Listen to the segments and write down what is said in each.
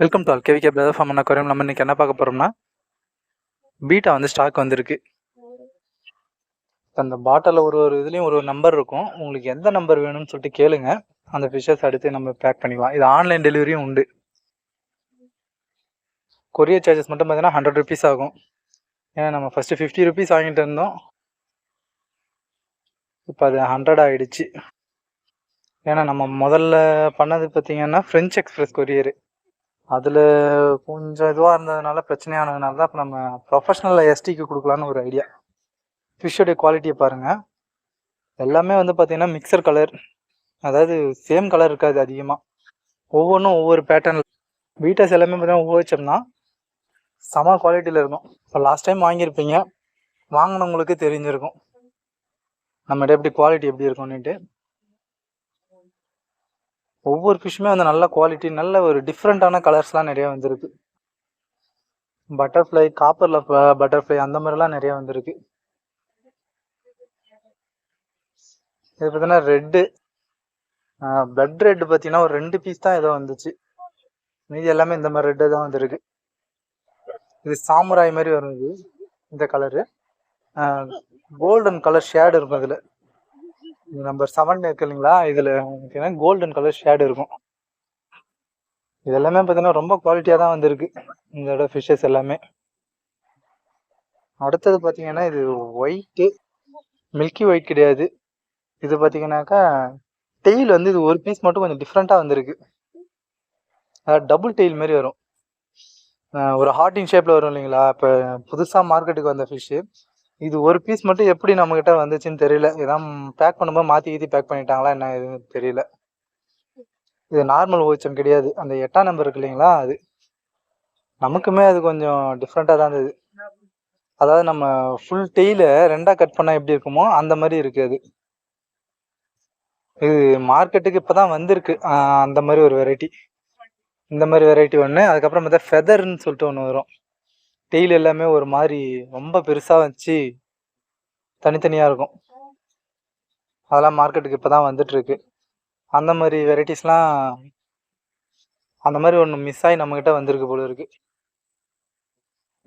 Welcome to KVK brother farm அண்ணா குறையும் நம்ம இன்னைக்கு என்ன பார்க்க போகிறோம்னா பீட்டா வந்து ஸ்டாக் வந்திருக்கு. அந்த பாட்டில் ஒரு ஒரு இதுலேயும் ஒரு ஒரு நம்பர் இருக்கும். உங்களுக்கு எந்த நம்பர் வேணும்னு சொல்லிட்டு கேளுங்க. அந்த ஃபிஷஸ் அடுத்து நம்ம பேக் பண்ணிக்கலாம். இது ஆன்லைன் டெலிவரியும் உண்டு. கொரியர் சார்ஜஸ் மட்டும் பார்த்தீங்கன்னா ஹண்ட்ரட் ருபீஸ் ஆகும். ஏன்னா நம்ம ஃபஸ்ட்டு ஃபிஃப்டி ருபீஸ் வாங்கிட்டு இருந்தோம். இப்போ அது ஹண்ட்ரட் ஆகிடுச்சு ஏன்னா நம்ம முதல்ல பண்ணது பார்த்தீங்கன்னா ஃப்ரெஞ்ச் எக்ஸ்பிரஸ் கொரியரு அதில் கொஞ்சம் இதுவாக இருந்ததுனால பிரச்சனையானதுனால தான் இப்போ நம்ம ப்ரொஃபஷ்னல் எஸ்டிக்கு கொடுக்கலான்னு ஒரு ஐடியா ஃபிஷ்ஷோடைய குவாலிட்டியை பாருங்கள் எல்லாமே வந்து பார்த்திங்கன்னா மிக்சர் கலர் அதாவது சேம் கலர் இருக்காது அதிகமாக ஒவ்வொன்றும் ஒவ்வொரு பேட்டர்னில் வீட்டர்ஸ் எல்லாமே பார்த்தீங்கன்னா உபயோகிச்சோம்னா சம குவாலிட்டியில் இருக்கும். இப்போ லாஸ்ட் டைம் வாங்கியிருப்பீங்க. வாங்கினவங்களுக்கு தெரிஞ்சிருக்கும். நம்மகிட்ட எப்படி குவாலிட்டி எப்படி இருக்கும்னுட்டு. ஒவ்வொரு ஃபிஷ்ஷுமே வந்து நல்ல குவாலிட்டி நல்ல ஒரு டிஃப்ரெண்ட்டான கலர்ஸ்லாம் நிறைய வந்திருக்கு. பட்டர்ஃப்ளை காப்பரில் பட்டர்ஃப்ளை அந்த மாதிரிலாம் நிறைய வந்திருக்கு. இது பார்த்தீங்கன்னா ரெட்டு பிளட் ரெட் பார்த்தீங்கன்னா ஒரு ரெண்டு பீஸ் தான் ஏதோ வந்துச்சு. மீதி எல்லாமே இந்த மாதிரி ரெட்டு தான் வந்திருக்கு. இது சாமுராய் மாதிரி வரும் இது இந்த கலரு கோல்டன் கலர் ஷேடு இருக்கும் அதில். நம்பர் செவன் இருக்கு இல்லைங்களா? இதில் பார்த்தீங்கன்னா கோல்டன் கலர் ஷேடு இருக்கும். இது எல்லாமே பார்த்தீங்கன்னா ரொம்ப குவாலிட்டியாக தான் வந்திருக்கு. இதோட ஃபிஷ்ஷஸ் எல்லாமே. அடுத்தது பார்த்தீங்கன்னா இது ஒயிட்டு மில்கி ஒயிட் கிடையாது. இது பார்த்தீங்கன்னாக்கா டெயில் வந்து இது ஒரு பீஸ் மட்டும் கொஞ்சம் டிஃப்ரெண்ட்டாக வந்திருக்கு. அதாவது டபுள் டெயில் மாதிரி வரும். ஒரு ஹார்டின் ஷேப்பில் வரும் இல்லைங்களா? இப்போ புதுசாக மார்க்கெட்டுக்கு வந்த ஃபிஷ்ஷு இது ஒரு பீஸ் மட்டும் எப்படி நம்மக்கிட்ட வந்துச்சுன்னு தெரியல. இதான் பேக் பண்ணும்போது மாற்றி கீத்தி பேக் பண்ணிட்டாங்களா என்ன எதுவும் தெரியல. இது நார்மல் ஓச்சம் கிடையாது. அந்த எட்டாம் நம்பர் இருக்கு இல்லைங்களா அது. நமக்குமே அது கொஞ்சம் டிஃப்ரெண்ட்டாக தான் இருந்தது. அதாவது நம்ம ஃபுல் டெய்ல ரெண்டாக கட் பண்ணால் எப்படி இருக்குமோ அந்த மாதிரி இருக்கு அது. இது மார்க்கெட்டுக்கு இப்போ தான் வந்திருக்கு. அந்த மாதிரி ஒரு வெரைட்டி இந்த மாதிரி வெரைட்டி ஒன்று அதுக்கப்புறம் பார்த்தா ஃபெதர்னு சொல்லிட்டு ஒன்று வரும். டெய்ல் எல்லாமே ஒரு மாதிரி ரொம்ப பெருசாக வச்சு தனித்தனியாக இருக்கும். அதெல்லாம் மார்க்கெட்டுக்கு இப்போ தான் வந்துட்டுருக்கு அந்த மாதிரி வெரைட்டிஸ்லாம் அந்த மாதிரி ஒன்று மிஸ் ஆகி நம்மக்கிட்ட வந்திருக்கு போல இருக்கு.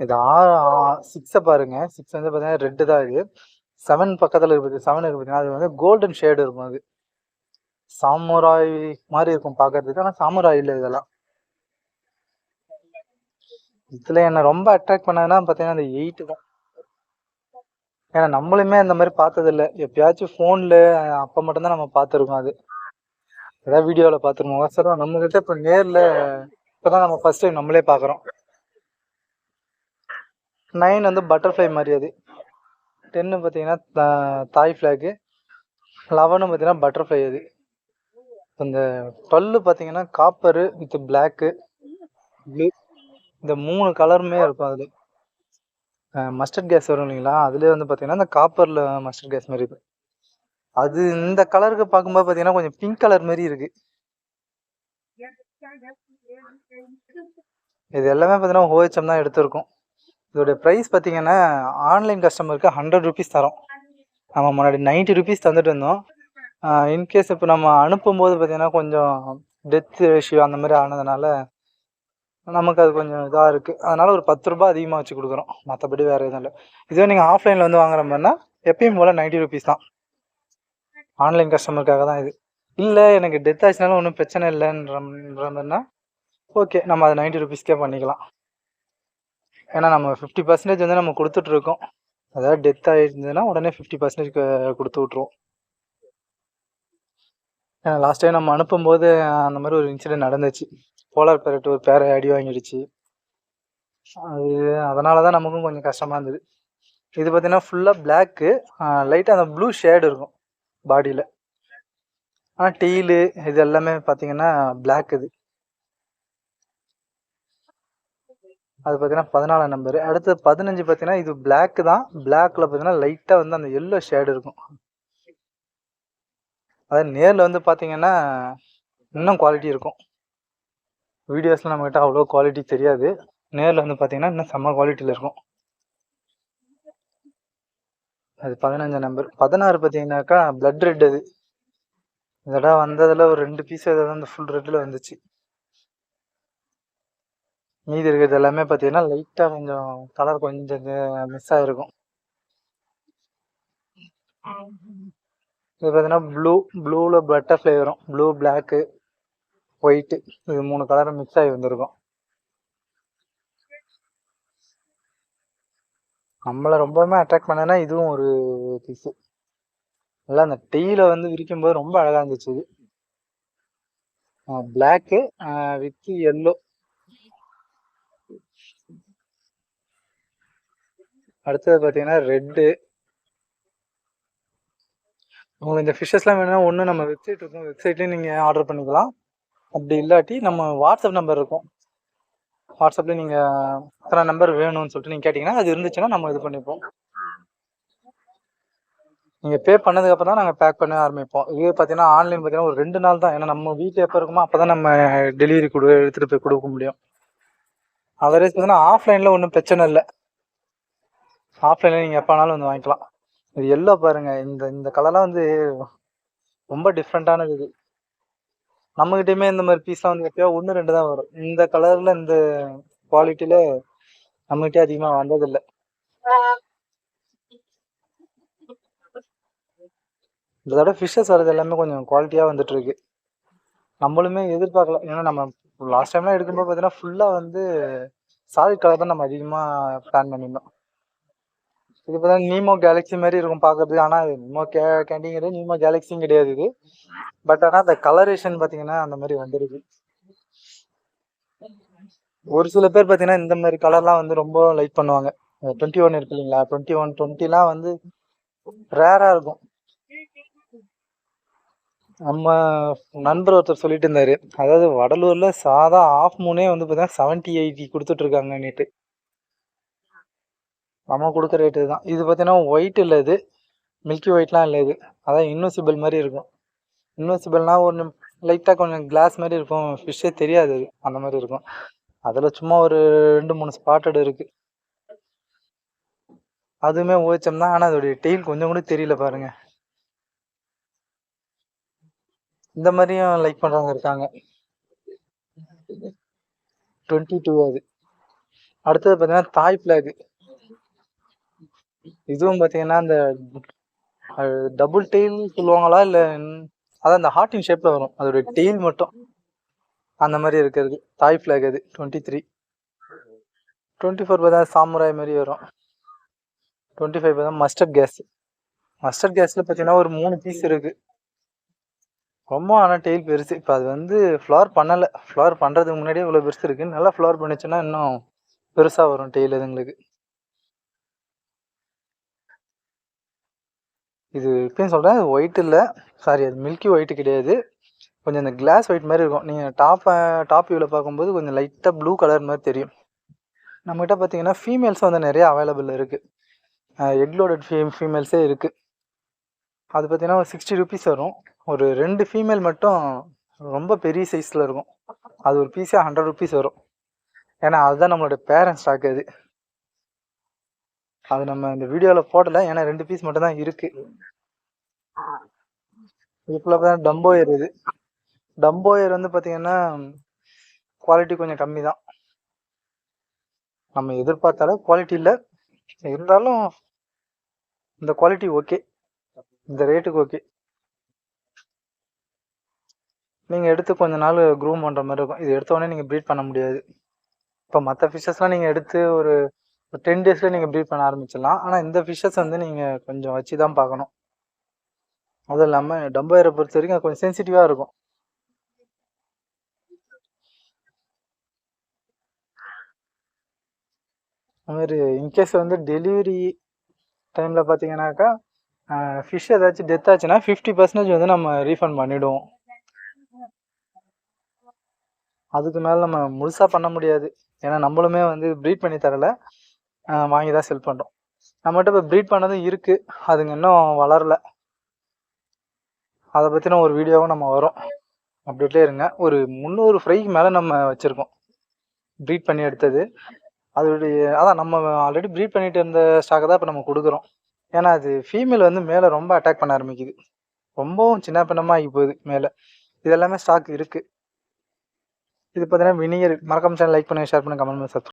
இது ஆ சிக்ஸை பாருங்க. சிக்ஸ் வந்து பார்த்தீங்கன்னா ரெட்டு தான் இது. செவன் பக்கத்தில் இருக்குது செவன் இருக்குது பார்த்தீங்கன்னா அது வந்து கோல்டன் ஷேடு இருக்கும் அது. சாமுராய் மாதிரி இருக்கும் பார்க்கறதுக்கு ஆனால் சாமுராய் இல்லை இதெல்லாம். இதுல என்ன ரொம்ப அட்ராக்ட் பண்ணதுன்னா பார்த்தீங்கன்னா அந்த எயிட் தான். ஏன்னா நம்மளுமே அந்த மாதிரி பார்த்ததில்ல. எப்பயாச்சும் ஃபோனில் அப்போ மட்டும்தான் நம்ம பார்த்துருக்கோம் அது. ஏதாவது வீடியோவில் பார்த்துருக்கோம். சார் நம்மக்கிட்ட இப்போ நேரில் இப்போதான் நம்ம ஃபர்ஸ்ட் டைம் நம்மளே பார்க்குறோம். நைன் வந்து பட்டர்ஃப்ளை மாதிரி அது. டென்னு பார்த்தீங்கன்னா தா- தாய் ஃப்ளாகு லெவனு பார்த்தீங்கன்னா பட்டர்ஃப்ளை அது. இந்த டுவெல்லு பார்த்தீங்கன்னா காப்பரு வித் பிளாக்கு ப்ளூ இந்த மூணு கலருமே இருக்கும் அதில். மஸ்டர்ட் கேஸ் வரும் இல்லைங்களா? அதுலேயே வந்து பார்த்தீங்கன்னா இந்த காப்பரில் மஸ்டர்ட் கேஸ் மாதிரி இருக்கு அது இந்த கலருக்கு பார்க்கும்போது பார்த்தீங்கன்னா கொஞ்சம் பிங்க் கலர் மாதிரி இருக்கு. இது எல்லாமே பார்த்தீங்கன்னா ஓஹெச்எம் தான் எடுத்திருக்கோம். இதோட ப்ரைஸ் பார்த்தீங்கன்னா ஆன்லைன் கஸ்டமருக்கு ஹண்ட்ரட் ருபீஸ் தரோம். நம்ம முன்னாடி நைன்ட்டி ருபீஸ் தந்துட்டு இருந்தோம். இன்கேஸ் இப்போ நம்ம அனுப்பும்போது பார்த்தீங்கன்னா கொஞ்சம் டெத் ரேஷியோ அந்த மாதிரி ஆனதுனால நமக்கு அது கொஞ்சம் இதாக இருக்குது அதனால் ஒரு பத்து ரூபாய் அதிகமாக வச்சு கொடுக்குறோம். மற்றபடி வேறு எதுவும் இல்லை. இதுவே நீங்கள் ஆஃப்லைனில் வந்து வாங்குற மாதிரினா எப்பயும் போல் நைன்ட்டி ருபீஸ் தான். ஆன்லைன் கஸ்டமருக்காக தான் இது. இல்லை எனக்கு டெத் ஆச்சுனாலும் ஒன்றும் பிரச்சனை இல்லைன்ற மாதிரினா ஓகே நம்ம அதை நைன்ட்டி ருபீஸ்க்கே பண்ணிக்கலாம். ஏன்னா நம்ம ஃபிஃப்டி பர்சன்டேஜ் வந்து நம்ம கொடுத்துட்ருக்கோம் அதாவது டெத் ஆகிருந்ததுன்னா உடனே ஃபிஃப்டி பர்சன்டேஜ் கொடுத்து விட்ருவோம் ஏன்னா லாஸ்ட் டைம் நம்ம அனுப்பும்போது அந்த மாதிரி ஒரு இன்சிடென்ட் நடந்துச்சு. போலார் பேரட் ஒரு பேரை அடி வாங்கிடுச்சு. அது அதனால தான் நமக்கும் கொஞ்சம் கஷ்டமாக இருந்தது. இது பார்த்தீங்கன்னா ஃபுல்லாக பிளாக்கு லைட்டாக அந்த ப்ளூ ஷேடு இருக்கும் பாடியில் ஆனால் டெய்லு இது எல்லாமே பார்த்தீங்கன்னா பிளாக் இது. அது பார்த்தீங்கன்னா பதினாலாம் நம்பரு அடுத்து பதினஞ்சு பார்த்தீங்கன்னா இது பிளாக் தான். பிளாக்ல பார்த்தீங்கன்னா லைட்டாக வந்து அந்த எல்லோ ஷேடு இருக்கும். அதாவது நேரில் வந்து பார்த்தீங்கன்னா இன்னும் குவாலிட்டி இருக்கும். வீடியோஸில் நம்மக்கிட்ட அவ்வளோ குவாலிட்டி தெரியாது. நேரில் வந்து பார்த்தீங்கன்னா இன்னும் செம்ம குவாலிட்டியில் இருக்கும். அது பதினஞ்சு நம்பர் பதினாறு பார்த்தீங்கன்னாக்கா பிளட் ரெட் அது. இதோட வந்ததில் ஒரு ரெண்டு பீஸ் ஏதாவது அந்த ஃபுல் ரெட்டில் வந்துச்சு. மீதி இருக்கிறது எல்லாமே பார்த்தீங்கன்னா லைட்டாக கொஞ்சம் கலர் கொஞ்சம் மிஸ் ஆகிருக்கும் இது பார்த்தீங்கன்னா ப்ளூ ப்ளூவில் பட்டர்ஃப்ளை வரும். ப்ளூ பிளாக்கு ஒயிட்டு இது மூணு கலரும் மிக்ஸ் ஆகி வந்திருக்கும். நம்மளை ரொம்பவுமே அட்ராக்ட் பண்ணனா இதுவும் ஒரு பீஸு நல்லா அந்த டீயில் வந்து விரிக்கும் போது ரொம்ப அழகாக இருந்துச்சு இது. பிளாக்கு வித் எல்லோ அடுத்தது பார்த்தீங்கன்னா ரெட்டு உங்களுக்கு இந்த ஃபிஷ்ஷஸ்லாம் வேணும்னா ஒன்று நம்ம வெப்சைட் இருக்கும். வெப்சைட்லேயும் நீங்கள் ஆர்டர் பண்ணிக்கலாம். அப்படி இல்லாட்டி நம்ம வாட்ஸ்அப் நம்பர் இருக்கும். வாட்ஸ்அப்பில் நீங்கள் எத்தனை நம்பர் வேணும்னு சொல்லிட்டு நீங்கள் கேட்டிங்கன்னா அது இருந்துச்சுன்னா நம்ம இது பண்ணிப்போம். நீங்கள் பே பண்ணதுக்கப்புறம் தான் நாங்கள் பேக் பண்ண ஆரம்பிப்போம். இது பார்த்தீங்கன்னா ஆன்லைன் பார்த்தீங்கன்னா ஒரு ரெண்டு நாள் தான். ஏன்னா நம்ம வீட்டில் எப்போ இருக்குமோ அப்போ தான் நம்ம டெலிவரி கொடு எடுத்துகிட்டு போய் கொடுக்க முடியும். அதர்வைஸ் பார்த்தீங்கன்னா ஆஃப்லைனில் ஒன்றும் பிரச்சனை இல்லை. ஆஃப்லைனில் நீங்கள் எப்போனாலும் வந்து வாங்கிக்கலாம். இது எல்லோ பாருங்கள் இந்த இந்த கலர்லாம் வந்து ரொம்ப டிஃப்ரெண்ட்டானது இது. நம்மகிட்டயுமே இந்த மாதிரி பீஸ்லாம் வந்து எப்பயோ ஒன்று ரெண்டு தான் வரும். இந்த கலரில் இந்த குவாலிட்டியில் நம்மகிட்டே அதிகமாக வந்ததில்லை. இந்த தடவை ஃபிஷ்ஷஸ் வர்றது எல்லாமே கொஞ்சம் குவாலிட்டியாக வந்துட்டு இருக்கு நம்மளுமே எதிர்பார்க்கல. ஏன்னா நம்ம லாஸ்ட் டைம்லாம் எடுக்கும்போது பார்த்தீங்கன்னா ஃபுல்லாக வந்து சாலிட் கலர் தான் நம்ம அதிகமாக பிளான் பண்ணியிருந்தோம். இது பார்த்தா நீமோ கேலக்ஸி மாதிரி இருக்கும் பார்க்கறதுக்கு ஆனால் அது நீமோ கே கேண்டிங்கிறது நீமோ கேலக்ஸியும் கிடையாது இது. பட் ஆனால் அந்த கலரேஷன் பார்த்தீங்கன்னா அந்த மாதிரி வந்துருக்கு ஒரு சில பேர் பார்த்தீங்கன்னா இந்த மாதிரி கலர்லாம் வந்து ரொம்ப லைக் பண்ணுவாங்க. டுவெண்ட்டி ஒன் இருக்கு இல்லைங்களா? டுவெண்ட்டி ஒன் டுவெண்ட்டிலாம் வந்து ரேராக இருக்கும். நம்ம நண்பர் ஒருத்தர் சொல்லிட்டு இருந்தாரு. அதாவது வடலூர்ல சாதா ஆஃப் மூனே வந்து பார்த்தீங்கன்னா செவன்ட்டி எயிட்டி கொடுத்துட்டு இருக்காங்க நேற்று நம்ம கொடுக்குற ரேட்டு தான். இது பார்த்தீங்கன்னா ஒயிட் இல்லை இது. மில்கி ஒயிட்லாம் இல்லை இது. அதான் இன்வெசிபிள் மாதிரி இருக்கும். இன்வெசிபிள்னால் ஒன்று லைட்டாக கொஞ்சம் கிளாஸ் மாதிரி இருக்கும். ஃபிஷ்ஷே தெரியாது அது. அந்த மாதிரி இருக்கும். அதில் சும்மா ஒரு ரெண்டு மூணு ஸ்பாட்டட் இருக்குது அதுவுமே ஓச்சம் தான். ஆனால் அதோடைய டெய்ல் கொஞ்சம் கூட தெரியல பாருங்க. இந்த மாதிரியும் லைக் பண்ணுறவங்க இருக்காங்க. டுவெண்ட்டி டூ அது. அடுத்தது பார்த்தீங்கன்னா தாய் ஃப்ளாக் இதுவும் பார்த்தீங்கன்னா அந்த டபுள் டெய்ல் சொல்லுவாங்களா? இல்லை அதான் அந்த ஹார்ட்டின் ஷேப்பில் வரும். அதோட டெய்ல் மட்டும். அந்த மாதிரி இருக்கிறது. தாய் ஃப்ளாக் அது டுவெண்ட்டி த்ரீ டுவெண்ட்டி ஃபோர் பார்த்தா சாமுராய் மாதிரி வரும். டுவெண்ட்டி ஃபைவ் பார்த்தா மஸ்டர்ட் கேஸ் மஸ்டர்ட் கேஸில் பார்த்தீங்கன்னா ஒரு மூணு பீஸ் இருக்குது ரொம்ப ஆனால் டெய்ல் பெருசு. இப்போ அது வந்து ஃப்ளார் பண்ணலை. ஃப்ளவர் பண்ணுறதுக்கு முன்னாடியே இவ்வளோ பெருசு இருக்குது நல்லா ஃப்ளவர் பண்ணிச்சுன்னா இன்னும் பெருசாக வரும் டெய்ல் அதுங்களுக்கு. இது இப்பயும் சொல்கிறேன் அது ஒயிட் இல்லை. சாரி அது மில்கி ஒயிட்டு கிடையாது. கொஞ்சம் இந்த கிளாஸ் ஒயிட் மாதிரி இருக்கும். நீங்கள் டாப் டாப் வியூவில் பார்க்கும்போது கொஞ்சம் லைட்டாக ப்ளூ கலர் மாதிரி தெரியும். நம்மகிட்ட பார்த்தீங்கன்னா ஃபீமேல்ஸும் வந்து நிறைய அவைலபிள் இருக்குது எக்லோடட் ஃபீ ஃபீமேல்ஸே இருக்குது அது பார்த்தீங்கன்னா ஒரு சிக்ஸ்டி ருபீஸ் வரும். ஒரு ரெண்டு ஃபீமேல் மட்டும் ரொம்ப பெரிய சைஸில் இருக்கும். அது ஒரு பீஸே ஹண்ட்ரட் ருபீஸ் வரும். ஏன்னா அதுதான் நம்மளோட பேரண்ட்ஸ் ஸ்டாக் அது. அது நம்ம இந்த வீடியோவில் போடலை. ஏன்னா ரெண்டு பீஸ் மட்டும் தான் இருக்குது இப்போ தான் டம்போயர் இது. டம்போயர் வந்து பார்த்தீங்கன்னா குவாலிட்டி கொஞ்சம் கம்மி தான் நம்ம எதிர்பார்த்தால குவாலிட்டி இல்லை. இருந்தாலும் இந்த குவாலிட்டி ஓகே இந்த ரேட்டுக்கு ஓகே நீங்கள் எடுத்து கொஞ்ச நாள் க்ரூம் பண்ணுற மாதிரி இருக்கும். இது எடுத்த உடனே நீங்கள் ப்ரீட் பண்ண முடியாது. இப்போ மற்ற ஃபிஷ்ஷஸ்லாம் நீங்கள் எடுத்து ஒரு டென் டேஸில் நீங்கள் ப்ரீட் பண்ண ஆரம்பிச்சிடலாம். ஆனால் இந்த ஃபிஷ்ஷஸ் வந்து நீங்கள் கொஞ்சம் வச்சு தான் பார்க்கணும். அதுவும் இல்லாமல் டம்போயரை பொறுத்த வரைக்கும் அது கொஞ்சம் சென்சிட்டிவாக இருக்கும். அதுமாதிரி இன்கேஸ் வந்து டெலிவரி டைமில் பார்த்தீங்கன்னாக்கா ஃபிஷ் ஏதாச்சும் டெத் ஆச்சுன்னா ஃபிஃப்டி பர்சன்டேஜ் வந்து நம்ம ரீஃபண்ட் பண்ணிவிடுவோம் அதுக்கு மேலே நம்ம முழுசாக பண்ண முடியாது. ஏன்னா நம்மளுமே வந்து ப்ரீட் பண்ணி தரல. வாங்கி தான் செல் பண்ணுறோம் நம்மகிட்ட இப்போ ப்ரீட் பண்ணதும் இருக்குது அதுங்க இன்னும் வளரல. அதை பற்றின ஒரு வீடியோவும் நம்ம வரும். அப்டேட்லேயே இருங்க. ஒரு முந்நூறு ஃப்ரைக்கு மேலே நம்ம வச்சுருக்கோம். ப்ரீட் பண்ணி எடுத்தது. அதோடைய அதான் நம்ம ஆல்ரெடி ப்ரீட் பண்ணிட்டு இருந்த ஸ்டாக்கை தான் இப்போ நம்ம கொடுக்குறோம். ஏன்னா அது ஃபீமேல் வந்து மேலே ரொம்ப அட்டாக் பண்ண ஆரம்பிக்குது. ரொம்பவும் சின்ன பின்னமாக ஆகி போகுது மேலே. இது எல்லாமே ஸ்டாக் இருக்குது இது பார்த்தீங்கன்னா வினியர் மறக்காம சேனல் லைக் பண்ணி ஷேர் பண்ணி கமெண்ட் பண்ணி subscribe